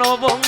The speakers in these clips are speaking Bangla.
no voy.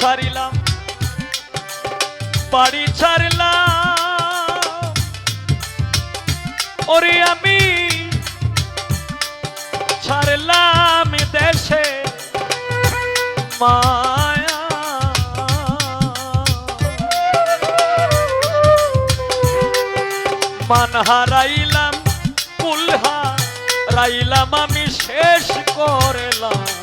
ছাড়িলাম, বাড়ি ছাড়লাম। ওরে আমি ছাড়লাম দেশে মায়া। মান হারাইলাম কুলহা রাইলাম আমি শেষ করলাম।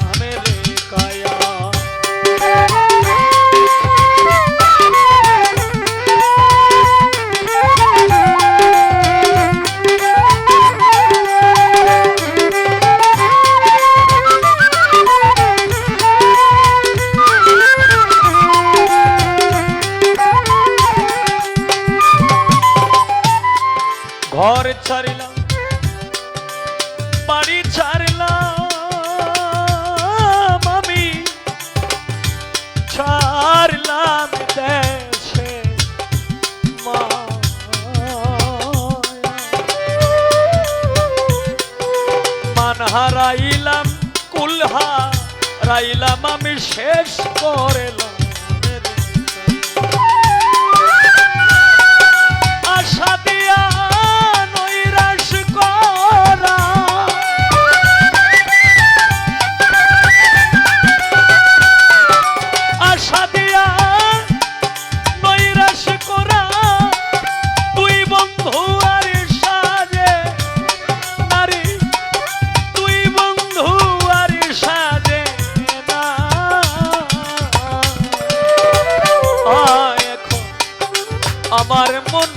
আমার মন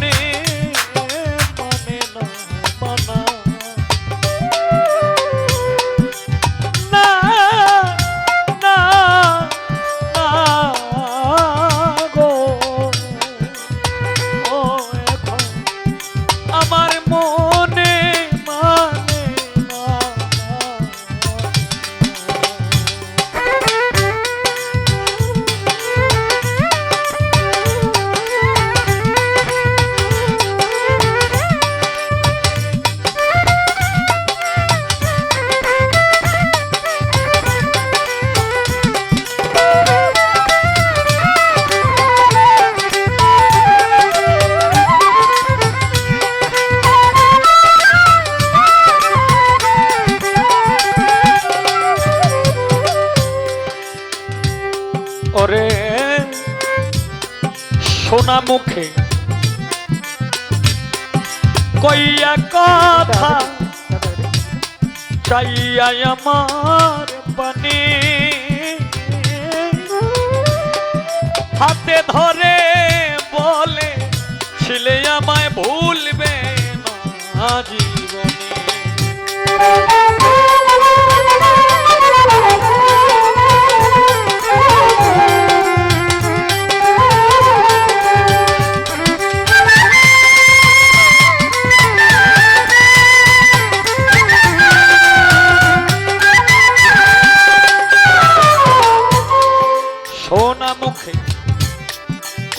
শোনা মুখে। কইয়া কথা চাইয়া আমার পানি। হাতে ধরে বলে ছিলে আমায় ভুলবে না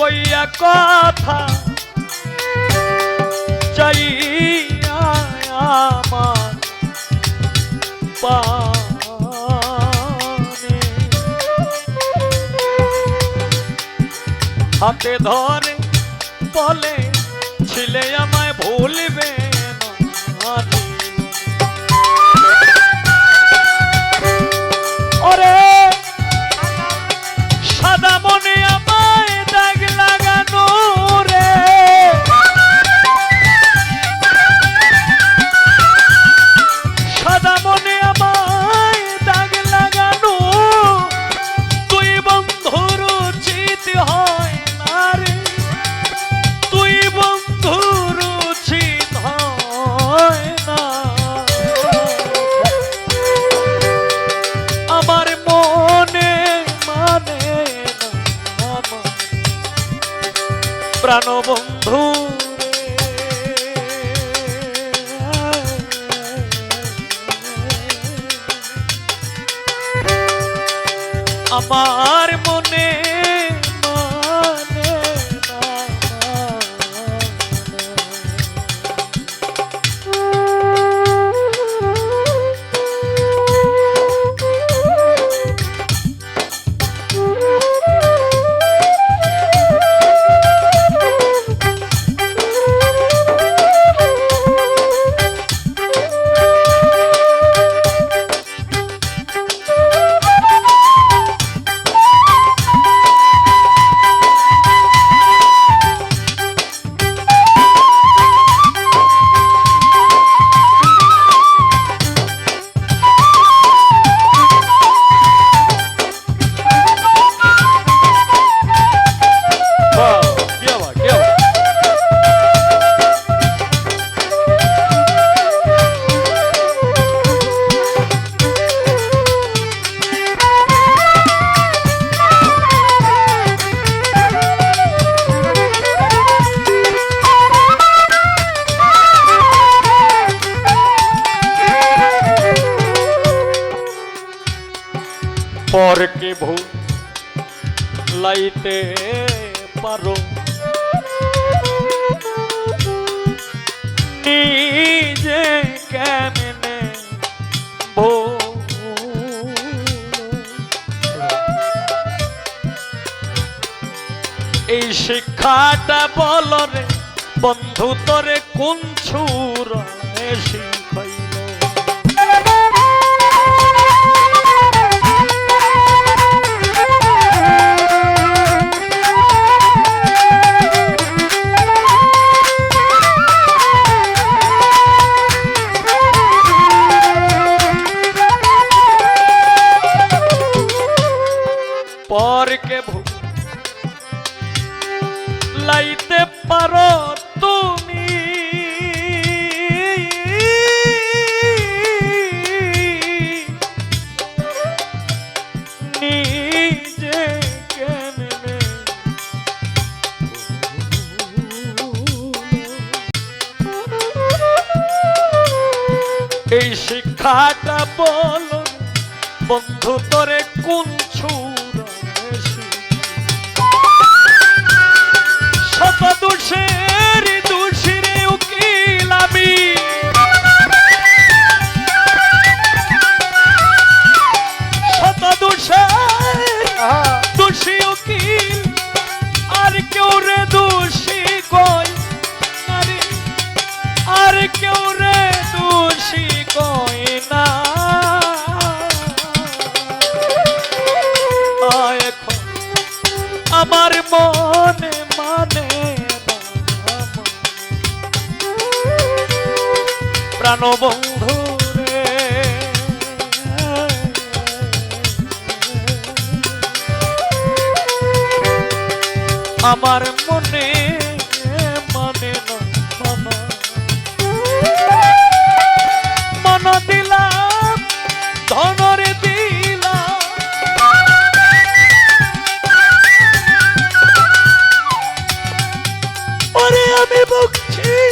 কইয়া কথা চাইয়া আমার পা হাতে ধরে বলে ছিলে আমায় ভুলবে? amar করতে পারো। নিজে কেমনে এই শিক্ষাটা বলরে বন্ধু তোরে কোন ছুর শিক্ষা কথাটা বল বন্ধু তরে কোন ছুর শত দোষের দোষীর উকিল আমি। আমার মনে মানে না মন দিলাম ধনরে দিলাম। আমি বকছি